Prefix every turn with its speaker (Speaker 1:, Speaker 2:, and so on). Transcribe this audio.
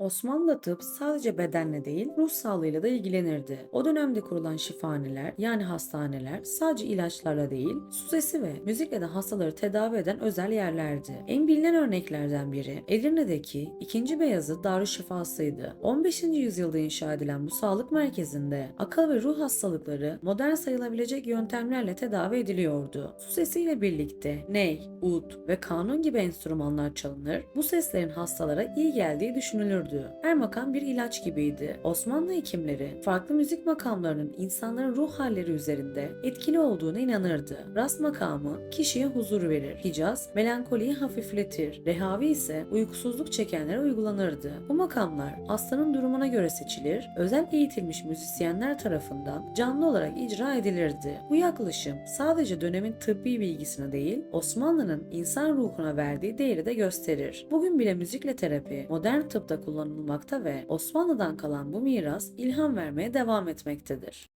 Speaker 1: Osmanlı tıp sadece bedenle değil ruh sağlığıyla da ilgilenirdi. O dönemde kurulan şifahaneler yani hastaneler sadece ilaçlarla değil su sesi ve müzikle de hastaları tedavi eden özel yerlerdi. En bilinen örneklerden biri Edirne'deki 2. Beyazıt Darüşşifası'ydı. 15. yüzyılda inşa edilen bu sağlık merkezinde akıl ve ruh hastalıkları modern sayılabilecek yöntemlerle tedavi ediliyordu. Su sesiyle birlikte ney, ud ve kanun gibi enstrümanlar çalınır. Bu seslerin hastalara iyi geldiği düşünülürdü. Her makam bir ilaç gibiydi. Osmanlı hekimleri farklı müzik makamlarının insanların ruh halleri üzerinde etkili olduğuna inanırdı. Rast makamı kişiye huzur verir. Hicaz melankoliyi hafifletir. Rehavi ise uykusuzluk çekenlere uygulanırdı. Bu makamlar hastanın durumuna göre seçilir, özel eğitilmiş müzisyenler tarafından canlı olarak icra edilirdi. Bu yaklaşım sadece dönemin tıbbi bilgisine değil, Osmanlı'nın insan ruhuna verdiği değeri de gösterir. Bugün bile müzikle terapi modern tıpta kullanılmakta ve Osmanlı'dan kalan bu miras ilham vermeye devam etmektedir.